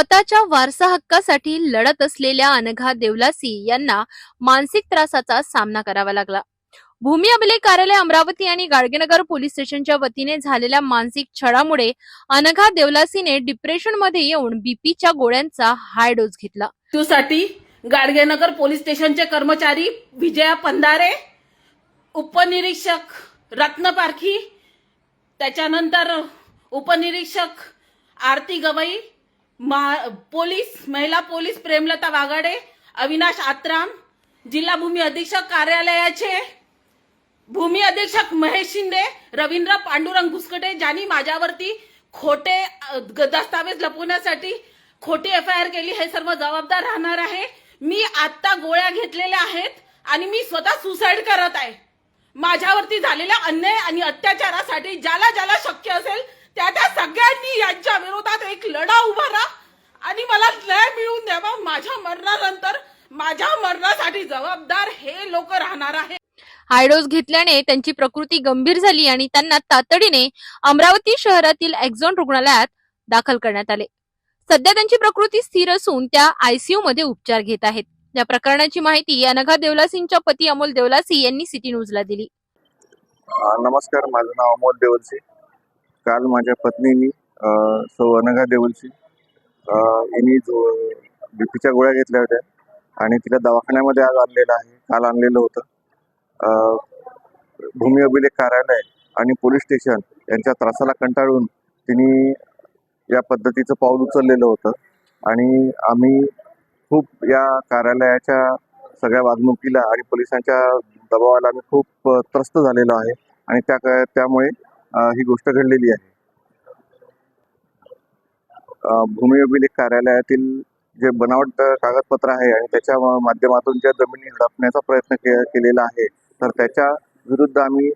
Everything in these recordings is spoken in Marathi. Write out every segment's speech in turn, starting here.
स्वतःच्या वारसा हक्कासाठी लढत असलेल्या अनघा देवलासी यांना मानसिक त्रासाचा सामना करावा लागला. भूमी अभिलेख कार्यालय अमरावती आणि गाडगेनगर पोलीस स्टेशनच्या वतीने झालेल्या मानसिक छळामुळे अनघा देवलासीने डिप्रेशनमध्ये येऊन बीपीच्या गोळ्यांचा हाय डोस घेतला. मृत्यूसाठी गाडगेनगर पोलीस स्टेशनचे कर्मचारी विजया पंधारे उपनिरीक्षक रत्न पारखी त्याच्यानंतर उपनिरीक्षक आरती गवई पोलीस महिला पोलीस प्रेमलता वागाडे अविनाश आत्राम जिल्हा भूमी अधीक्षक कार्यालयाचे भूमी अधीक्षक महेश शिंदे रवींद्र पांडुरंग घुसकटे ज्यांनी माझ्यावरती खोटे ग- दस्तावेज लपवण्यासाठी खोटी एफ आय आर केली हे सर्व जबाबदार राहणार आहे. मी आत्ता गोळ्या घेतलेल्या आहेत आणि मी स्वतः सुसाईड करत आहे. माझ्यावरती झालेल्या अन्याय आणि अत्याचारासाठी ज्याला ज्याला शक्य असेल त्या त्या सगळ्या माझ्या मरणानंतर माझ्या मरणासाठी जबाबदार हे लोक राहणार आहे हाय डोस घेतल्याने त्यांची प्रकृती गंभीर झाली आणि त्यांना तातडीने अमरावती शहरातील एक्झॉन रुग्णालयात दाखल करण्यात आले. सध्या त्यांची प्रकृती स्थिर असून त्या आयसीयू मध्ये उपचार घेत आहेत. या प्रकरणाची माहिती अनघा देवलासींच्या पती अमोल देवलासी यांनी सिटी न्यूजला दिली. नमस्कार. माझं नाव अमोल देवलसी. काल माझ्या पत्नीनी सौ अनघा देवलसी जो बीपीच्या गोळ्या घेतल्या होत्या. आणि तिला दवाखान्यामध्ये आज आणलेलं आहे. काल आणलेलं होतं. भूमी अभिलेख कार्यालय आणि पोलीस स्टेशन यांच्या त्रासाला कंटाळून तिने या पद्धतीचं पाऊल उचललेलं होतं. आणि आम्ही खूप या कार्यालयाच्या सगळ्या वागणुकीला आणि पोलिसांच्या दबावाला आम्ही खूप त्रस्त झालेलो आहे. आणि त्या त्यामुळे ही गोष्ट घडलेली आहे. भूमी अभिलेख कार्यालयातील जे बनावट कागदपत्र आहे आणि त्याच्या माध्यमातून ज्या जमिनी हडपण्याचा प्रयत्न के- केलेला आहे तर त्याच्या विरुद्ध आम्ही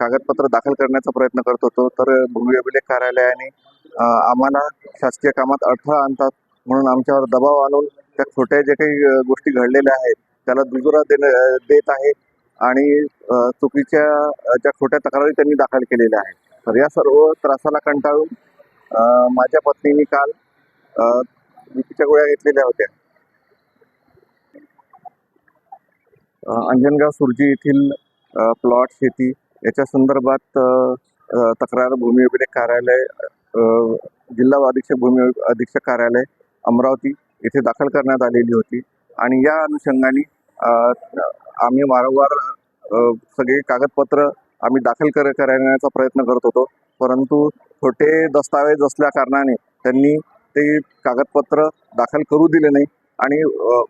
कागदपत्र दाखल करण्याचा प्रयत्न करत होतो. तर भूमी अभिलेख कार्यालयाने आम्हाला शासकीय कामात अडथळा आणतात म्हणून आमच्यावर दबाव आणून त्या छोट्या जे काही गोष्टी घडलेल्या आहेत त्याला दुजोरा देणं देत आहेत आणि चुकीच्या ज्या खोट्या तक्रारी त्यांनी दाखल केलेल्या आहेत. तर या सर्व त्रासाला कंटाळून माझ्या पत्नीने काल बीपीच्या गोळ्या घेतलेल्या होत्या. अंजनगाव सुरजी येथील प्लॉट शेती याच्या संदर्भात तक्रार भूमी अभिलेख कार्यालय जिल्हा अधीक्षक भूमी अधीक्षक कार्यालय अमरावती येथे दाखल करण्यात आलेली होती. आणि या अनुषंगाने आम्ही वारंवार सगळे कागदपत्र आम्ही दाखल कर करण्याचा प्रयत्न करत होतो. परंतु छोटे दस्तावेज असल्या कारणाने त्यांनी ते कागदपत्र दाखल करू दिले नाही. आणि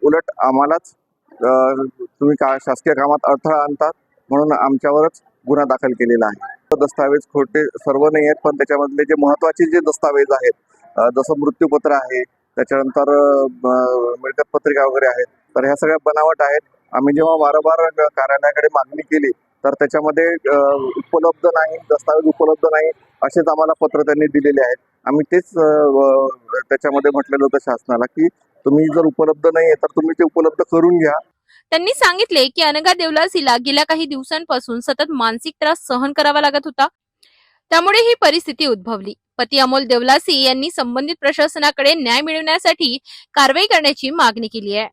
उलट आम्हालाच तुम्ही का शासकीय कामात अडथळा आणतात म्हणून आमच्यावरच गुन्हा दाखल केलेला आहे. दस्तावेज खोटे सर्व नाही आहेत पण त्याच्यामधले जे महत्त्वाचे जे दस्तावेज आहेत जसं मृत्यूपत्र आहे त्याच्यानंतर मिळकत पत्रिका वगैरे आहेत तर ह्या सगळ्या बनावट आहेत. आम्ही जेव्हा वारंवार कार्यालयाकडे मागणी केली तर त्याच्यामध्ये उपलब्ध नाही दस्तावेज उपलब्ध नाही असेच आम्हाला पत्र त्यांनी दिलेले आहेत. आम्ही तेच त्याच्यामध्ये म्हटलेलं होतं शासनाला की तुम्ही जर उपलब्ध नाही आहे तर तुम्ही ते उपलब्ध करून घ्या. त्यांनी सांगितले की अनगा देवलासीला गेल्या काही दिवसांपासून सतत मानसिक त्रास सहन करावा लागत होता. त्यामुळे ही परिस्थिती उद्भवली. पती अमोल देवलासी यांनी संबंधित प्रशासनाकडे न्याय मिळवण्यासाठी कारवाई करण्याची मागणी केली आहे.